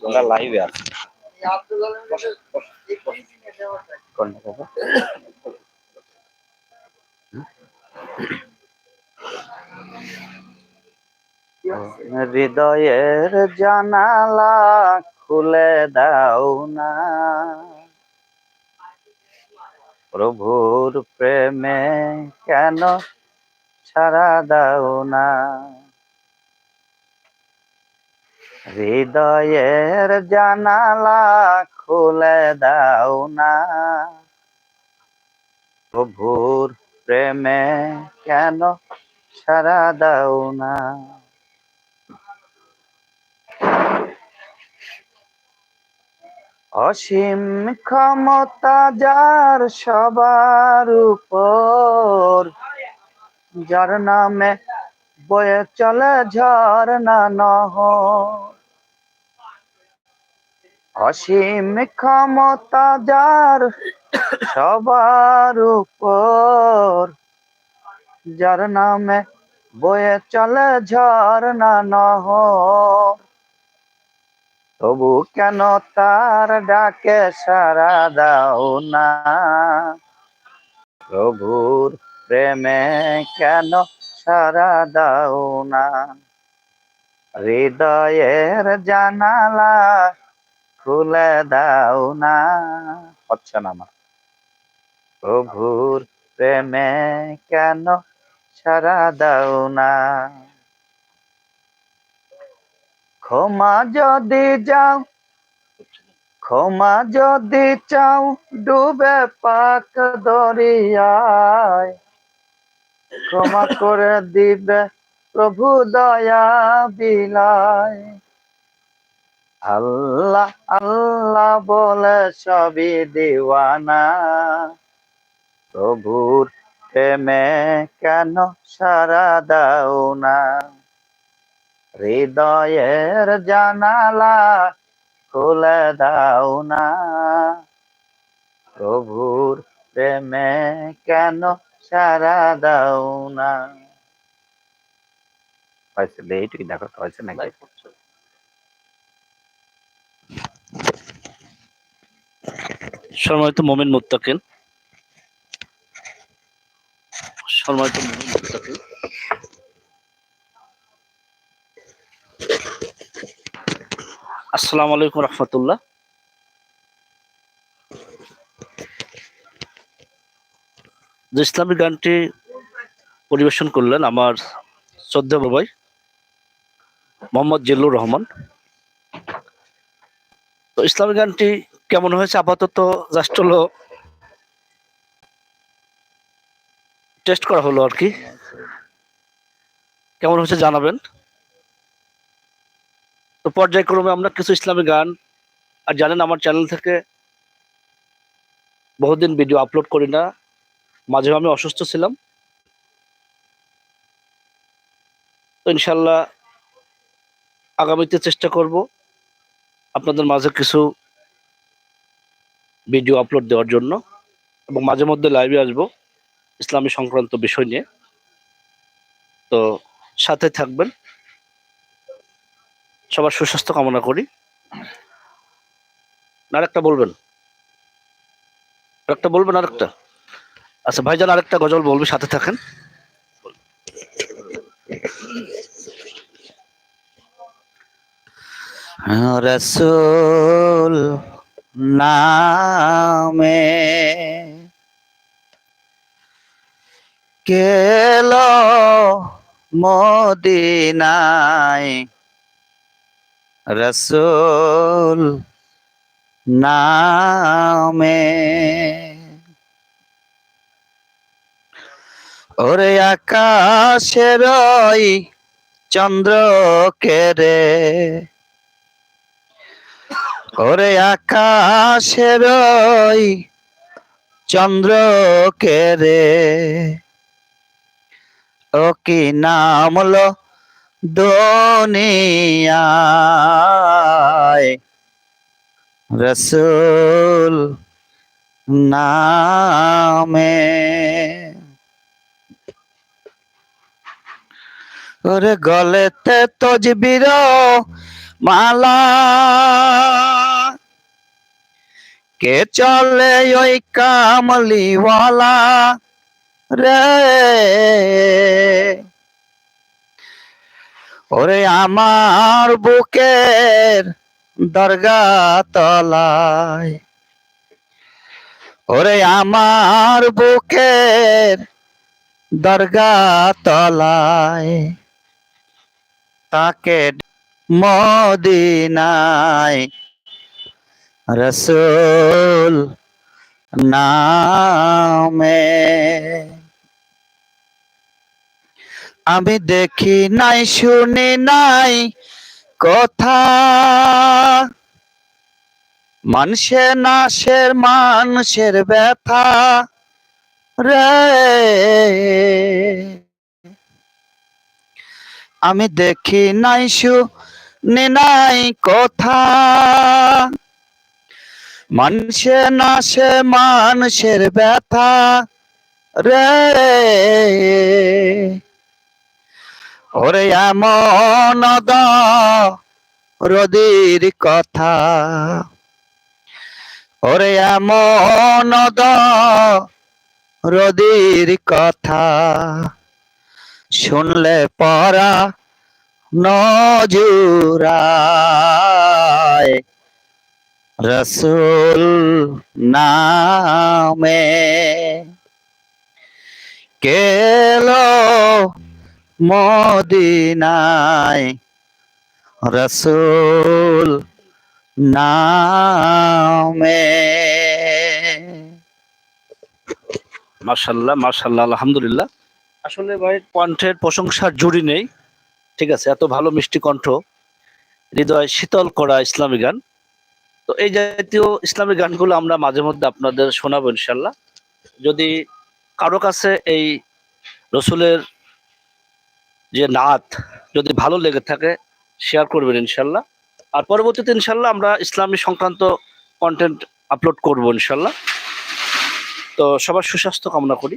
করলাম আমরা লাইভে আছি। হৃদয়ের জানালা খুলে দাও না। প্রভুর প্রেমে কেন ছাড়া দাও না? হৃদয়ের জানালা খুলে দাও না। প্রভুর প্রেমে কেন সারা দাও না? অসীম ক্ষমতা যার সবার উপর, যার নামে বয়ে চলে ঝর্ণা নহ। অসীম ক্ষমতা যার সবার উপর, যার নামে বয়ে চলে ঝর্ণা নহর তবু কেন তার ডাকে সারা দাও না? প্রভুর প্রেমে কেন সারা দাও না। হৃদয়ের জানালা খুলে দাও না। হচ্ছে না আমার প্রভুর প্রেমে কেন সারা দাও না? ক্ষমা যদি যাও ক্ষমা যদি চাও, ডুবে পাক দরিয়ায়। ক্ষমা করে দিবে, প্রভু দয়া বিলায়। আল্লাহ আল্লাহ বলে সবই দিওয়ানা। প্রভুর প্রেমে কেন সারা দাও না হৃদয়ের জানালা খুলে দাও না প্রভুর প্রেমে কেন সারা দাও না। হয়েছে এইটুকু দেখো তো হয়েছে নাকি? সম্মানিত মোমেন মুত্তাকিন সম্মানিত মোমেন মুত্তাকিন আসসালামু আলাইকুম রহমতুল্লাহ। যে ইসলামী গানটি পরিবেশন করলেন আমার শ্রদ্ধা বাবাই, মোহাম্মদ জিল্লুর রহমান। তো ইসলামী গানটি কেমন হয়েছে? আপাতত জাস্ট হলো টেস্ট করা হলো আর কি। কেমন হয়েছে জানাবেন। তো পর্যায়ক্রমে আমরা কিছু ইসলামী গান, আর জানেন আমার চ্যানেল থেকে বহুদিন ভিডিও আপলোড করি না। মাঝে আমি অসুস্থ ছিলাম। ইনশাল্লাহ আগামীতে চেষ্টা করব আপনাদের মাঝে কিছু ভিডিও আপলোড দেওয়ার জন্য এবং মাঝে মধ্যে লাইভে আসব ইসলামী সংক্রান্ত বিষয় নিয়ে। তো সাথে থাকবেন। সবার সুস্বাস্থ্য কামনা করি। আরেকটা বলবেন? আরেকটা বলবেন আরেকটা? আচ্ছা ভাইজান আরেকটা গজল বলবে সাথে থাকেন। রসুল নামে কেল মদিনায়। রসুল নামে ওরে আকাশের চন্দ্র কেরে ওরে আকাশের চন্দ্র কেরে ও কি নামলো দুনিয়ায়? রসুল নামে ওরে গলেতে তজবির মালা। কে চলে ওই কামলিওয়ালা রে? ওরে আমার বুকের দরগা তলায় ওরে আমার বুকের দরগা তলায় তাকে মদিনায় রসুল নামে। আমি দেখি নাই, শুনি নাই কথা। মানুষের নাশের, মানুষের ব্যথা রে। আমি দেখি নাই শুনি নাই কথা। মানুষের নাশে মানুষের ব্যথা, রে। ওরে এমন রদির কথা। ওরে এমন রদির কথা। শুনলে পরা নজুরায়। রসুল নামে কেলো মদিনায়। রসুল নামে। মার্শাল্লাহ মার্শাল্লাহ আলহামদুলিল্লাহ। আসলে ভাই, কণ্ঠের প্রশংসার জুড়ি নেই। ঠিক আছে, এত ভালো মিষ্টি কণ্ঠ। হৃদয় শীতল করা ইসলামী গান। তো এই জাতীয় ইসলামী গানগুলো আমরা মাঝে মধ্যে আপনাদের শোনাবো ইনশাল্লাহ। যদি কারও কাছে এই রসুলের যে নাত যদি ভালো লেগে থাকে শেয়ার করবেন ইনশাল্লাহ। আর পরবর্তীতে ইনশাল্লাহ আমরা ইসলামী সংক্রান্ত কন্টেন্ট আপলোড করব ইনশাল্লাহ। তো সবার সুস্বাস্থ্য কামনা করি।